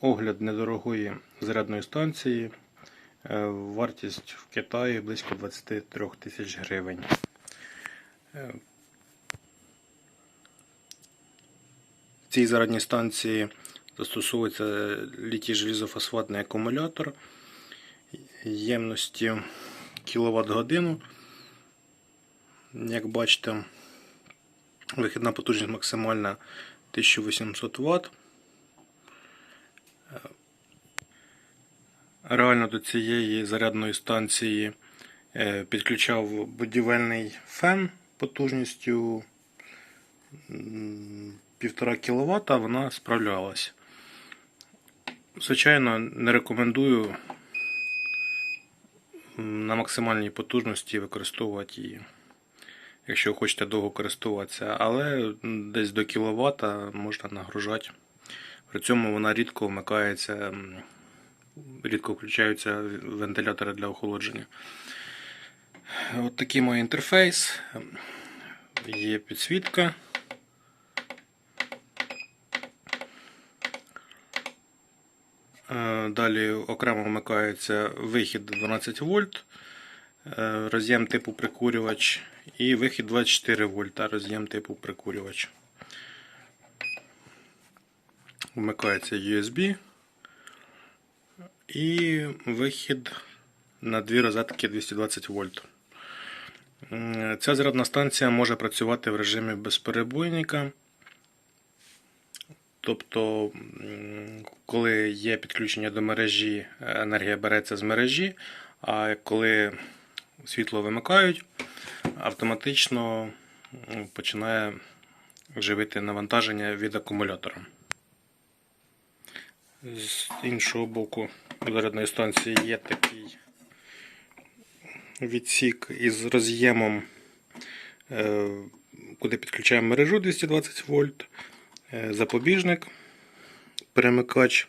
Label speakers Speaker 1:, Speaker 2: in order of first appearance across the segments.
Speaker 1: Огляд недорогої зарядної станції. Е, Вартість в Китаї близько 23 тисяч гривень. Е, В цій зарядній станції застосовується літій желізофосфатний акумулятор ємності кВт годину. Як бачите, вихідна потужність максимальна 1800 Вт. Реально до цієї зарядної станції е, підключав будівельний фен потужністю 1,5 кВт, вона справлялась. Звичайно, не рекомендую на максимальній потужності використовувати її, якщо хочете довго користуватися, але десь до кВт можна нагружати. При цьому вона рідко вмикається, рідко включаються вентилятори для охолодження. От такий має інтерфейс. Є підсвітка. Е, Далі окремо вмикається вихід 12 вольт, е, роз'єм типу прикурювач і вихід 24 вольта, роз'єм типу прикурювач. Вмикається USB і вихід на дві розетки 220 вольт. Ця зарядна станція може працювати в режимі безперебойника. Тобто, коли є підключення до мережі, енергія береться з мережі, а коли світло вимикають, автоматично починає живити навантаження від акумулятора. З іншого боку зарядної станції є такий відсік із роз'ємом, е, куди підключаємо мережу 220 вольт, е, запобіжник, перемикач.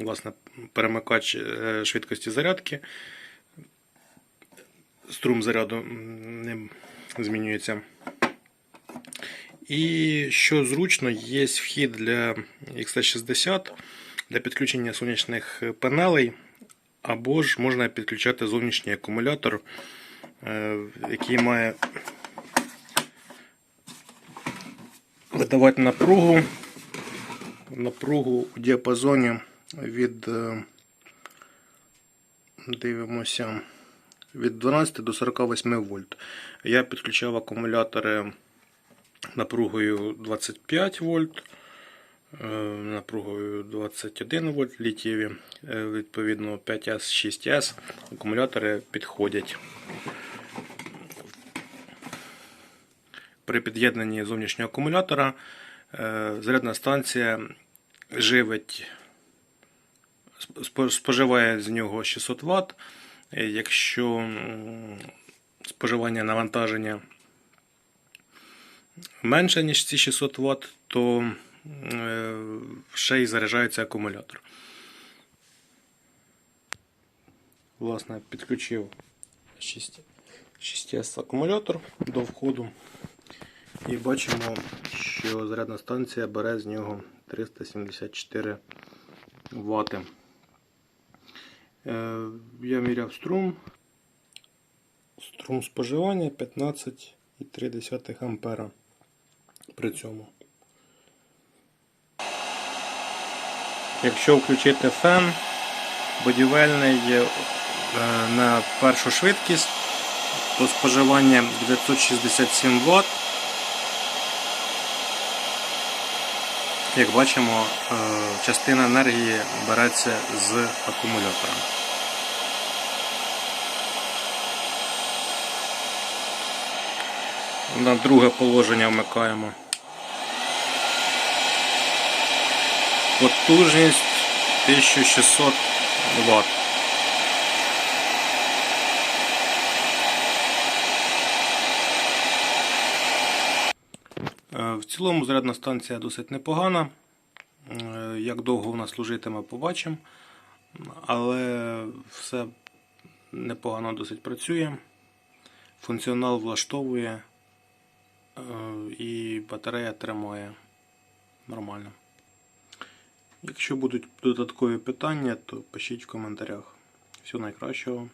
Speaker 1: Власне, перемикач е, швидкості зарядки. Струм заряду ним змінюється. І що зручно, є вхід для XT60 для підключення сонячних панелей, або ж можна підключати зовнішній акумулятор, е, який має видавати напругу, напругу у діапазоні від е, дивимося від 12 до 48 вольт. Я підключав акумулятори напругою 25 вольт, е, напругою 21 вольт літієві, е, відповідно 5С, 6С акумулятори підходять. При під'єднанні зовнішнього акумулятора е, зарядна станція живить, споживає з нього 600 Вт. Якщо споживання навантаження менше, ніж ці 600 Вт, то е, ще й заряджається акумулятор. Власне, підключив 6, 6С акумулятор до входу. І бачимо, що зарядна станція бере з нього 374 Вт. Е, Я міряв струм. Струм споживання 15,3 ампера при цьому. Якщо включити фен будівельний е, на першу швидкість, то споживання 967 Вт. Як бачимо, е, частина енергії береться з акумулятора. На друге положення вмикаємо. Потужність 1600 Вт. Е, В цілому зарядна станція досить непогана. Е, Як довго вона служитиме, побачимо. Але все непогано досить працює. Функціонал влаштовує. Е, і батарея тримає нормально. Якщо будуть додаткові питання, то пишіть в коментарях. Всього найкращого.